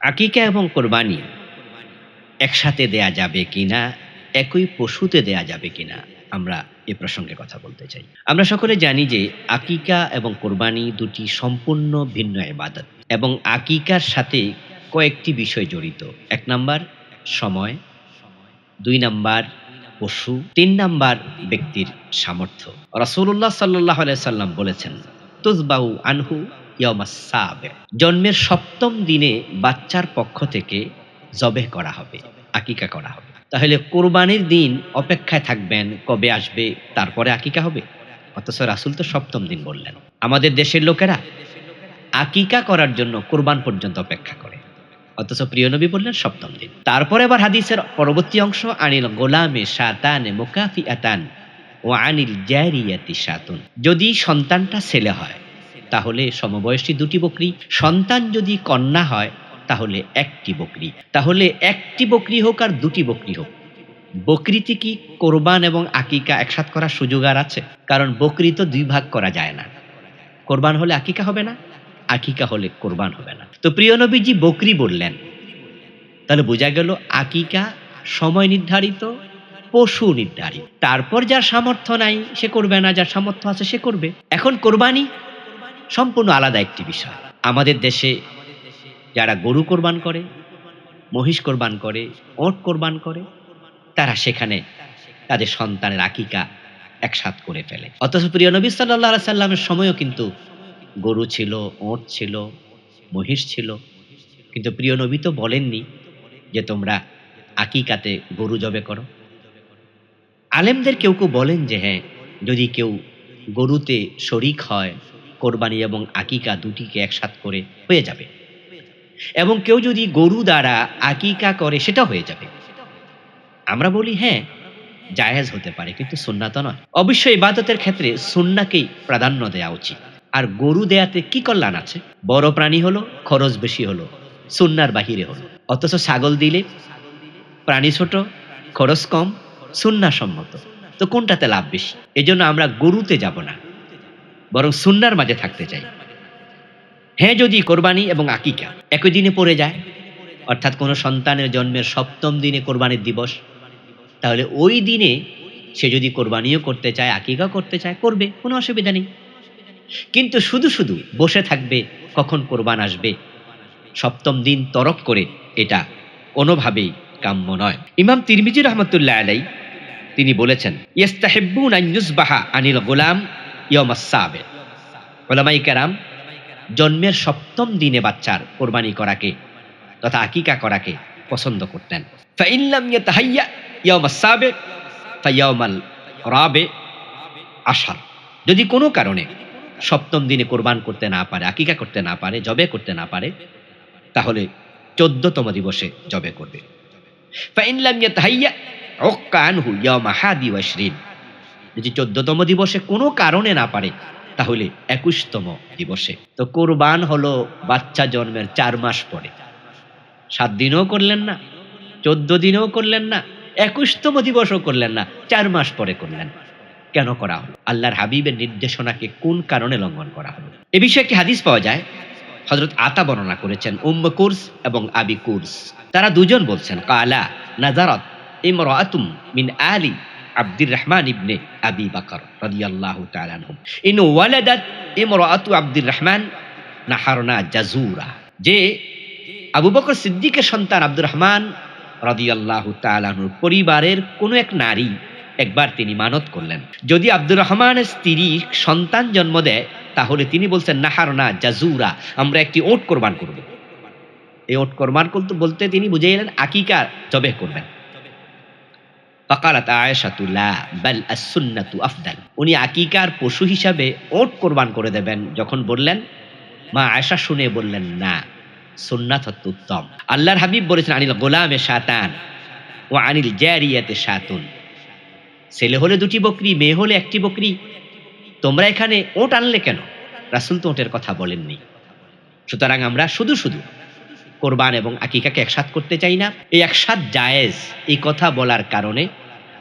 আকিকা এবং কোরবানি একসাথে দেয়া যাবে কিনা, একই পশুতে দেয়া যাবে কিনা, আমরা এ প্রসঙ্গে কথা বলতে চাই। আমরা সকলে জানি যে আকিকা এবং কোরবানি দুটি সম্পূর্ণ ভিন্ন এবাদত এবং আকিকার সাথে কয়েকটি বিষয় জড়িত। এক নাম্বার, সময়। দুই নাম্বার, পশু। তিন নাম্বার, ব্যক্তির সামর্থ্য। রাসূলুল্লাহ সাল্লাহ সাল্লাম বলেছেন তুজবাউ আনহু জন্মের সপ্তম দিনে বাচ্চার পক্ষ থেকে জবেহ করা হবে, আকিকা করা হবে। তাহলে কোরবানির দিন অপেক্ষায় থাকবেন, কবে আসবে, তারপরে আকিকা হবে? অথচ রাসুল তো সপ্তম দিন বললেন, আমাদের দেশের লোকেরা আকিকা করার জন্য কোরবান পর্যন্ত অপেক্ষা করে। অথচ প্রিয় নবী বললেন সপ্তম দিন। তারপরে আবার হাদিসের পরবর্তী অংশ, আনিল গোলামে শাতানে মোকাফি আতান ও আনিল জারিয়াতি সাতুন যদি সন্তানটা ছেলে হয় তাহলে সমবয়সী দুটি বকরি। সন্তান যদি কন্যা হয়, তাহলে একটি বকরি। তাহলে একটি বকরি হোক আর দুটি বকরি হোক। বকরিতে কি কোরবান এবং আকিকা একসাথ করার সুযোগ আর আছে? কারণ বকরি তো দুই ভাগ করা যায় না। কোরবান হলে আকিকা হবে না, আকিকা হলে কোরবান হবে না। তো প্রিয় নবীজি বকরি বললেন, তাহলে বোঝা গেল আকিকা সময় নির্ধারিত, পশু নির্ধারিত। তারপর যার সামর্থ্য নাই, সে করবে না, যার সামর্থ্য আছে সে করবে। এখন কোরবানি সম্পূর্ণ আলাদা একটি বিষয়। আমাদের দেশে যারা গরু কোরবান করে, মহিষ কোরবান করে, ওট কোরবান করে, তারা সেখানে তাদের সন্তানের আকিকা একসাথ করে ফেলে। অথচ প্রিয় নবী সাল্লাহ সাল্লামের সময়ও কিন্তু গরু ছিল, ওট ছিল, মহিষ ছিল। কিন্তু প্রিয় নবী তো বলেননি যে তোমরা আকিকাতে গরু জবে করো। আলেমদের কেউ কেউ বলেন যে হ্যাঁ যদি কেউ গরুতে শরিক হয় কোরবানি এবং আকিকা দুটিকে একসাথ করে হয়ে যাবে। এবং কেউ যদি গরু দ্বারা আকিকা করে সেটা হয়ে যাবে। আমরা বলি হ্যাঁ জায়েজ হতে পারে, কিন্তু সুন্নাত নয়। অবশ্যই ইবাদতের ক্ষেত্রে সুন্নাকেই প্রাধান্য দেওয়া উচিত। আর গরু দেয়াতে কি কল্যাণ আছে? বড় প্রাণী হলো, খরচ বেশি হলো, সুন্নার বাহিরে হলো। অথচ ছাগল দিলে প্রাণী ছোট, খরচ কম সুন্না সম্মত তো কোনটাতে লাভ বেশি? এজন্য আমরা গরুতে যাব না। বরং সুন্নার মাঝে থাকতে চাই। হ্যাঁ যদি কোরবানি এবং আকিকা একই দিনে পড়ে যায়, অর্থাৎ কোনো সন্তানের জন্মের সপ্তম দিনে কোরবানির দিবস, তাহলে ওই দিনে সে যদি কোরবানিও করতে চায় আকিকা করতে চায়, করবে, কোনো অসুবিধা নেই। কিন্তু শুধু শুধু বসে থাকবে, কখন কোরবান আসবে, সপ্তম দিন তরক করে এটা কোনোভাবেই কাম্য নয়। ইমাম তিরমিজি রহমতুল্লাহ আলাই তিনি বলেছেন ইস্তাহেব্বুন আইয়ুসবাহা আনিল গোলাম ইয়মাসাবে ওলামাই কেরাম জন্মের সপ্তম দিনে বাচ্চার কোরবানি করাকে তথা আকিকা করাকে পছন্দ করতেন। ফাইল্লাম ইয়াতাহাইয়া ইয়ামাসাবে ফাইয়ামাল রাবে আশার। যদি কোনো কারণে সপ্তম দিনে কোরবান করতে না পারে, আকিকা করতে না পারে, জবে করতে না পারে, তাহলে চোদ্দতম দিবসে জবে করবে। ফাইনলাম ইয়াতাহাইয়া ওক্কানহু ইয়ামা হাদি ওয়াশরিন যদি চোদ্দতম দিবসে কোনো কারণে না পারে, তাহলে একুশতম দিবসে। তো কোরবান হলো বাচ্চা জন্মের চার মাস পরে। সাত দিনও করলেন না, চোদ্দ দিনেও করলেন না, একুশতম দিবসও করলেন না, চার মাস পরে করলেন। কেন করা হলো? আল্লাহর হাবিবের নির্দেশনাকে কোন কারণে লঙ্ঘন করা হলো? এ বিষয়ে একটি হাদিস পাওয়া যায়। হজরত আতা বর্ণনা করেছেন, উম্ম কুরস এবং আবি কুরস। তারা দুজন বলছেন, কালা নাজারত ইমরাতুম মিন আলী আব্দুর রহমান ইবনে আবি বাকর রাদিয়াল্লাহু তাআলা আনহুম। ইন ওয়ালাদাত ইমরাতু আব্দুর রহমান নাহারনা জাজুরা যে আবু বকর সিদ্দিকের সন্তান আব্দুর রহমান রাদিয়াল্লাহু তাআলা আনহুর পরিবারের কোনো এক নারী একবার তিনি মানত করলেন। যদি আব্দুর রহমানের স্ত্রী সন্তান জন্ম দেয়, তাহলে তিনি বলছেন, নাহারনা জাজুরা আমরা একটি ওট কোরবান করব। এই ওট কোরবান করতে বলতে তিনি বুঝে আকিকা জবে করবেন। ফাকালাত আয়েশাতুল্লাহ বাল আসুন্নাতু আফদাল উনি আকিকার পশু হিসাবে ওট কোরবান করে দেবেন। যখন বললেন, মা আয়েশা শুনে বললেন, না, সুন্নাত উত্তম। আল্লাহর হাবিব বলেছেন, আনিল গোলামে শাতান ও আনিল জারিয়াতে শাতুন। ছেলে হলে দুটি বকরি, মেয়ে হলে একটি বকরি। তোমরা এখানে ওট আনলে কেন? রাসুল তো ওটের কথা বলেননি। সুতরাং আমরা শুধু শুধু কোরবান এবং আকিকাকে একসাথ করতে চাই না। এই একসাথ জায়েজ এই কথা বলার কারণে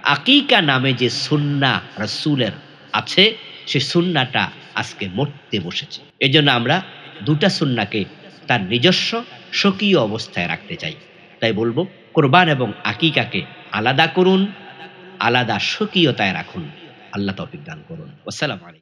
আকিকা নামে যে সুন্না রসুলের আছে, সে সুন্নাটা আজকে মরতে বসেছে। এই জন্য আমরা দুটা সুন্নাকে তার নিজস্ব স্বকীয় অবস্থায় রাখতে চাই। তাই বলব, কোরবান এবং আকিকাকে আলাদা করুন, আলাদা স্বকীয়তায় রাখুন। আল্লাহ তৌফিক দান করুন। আসসালামু আলাইকুম।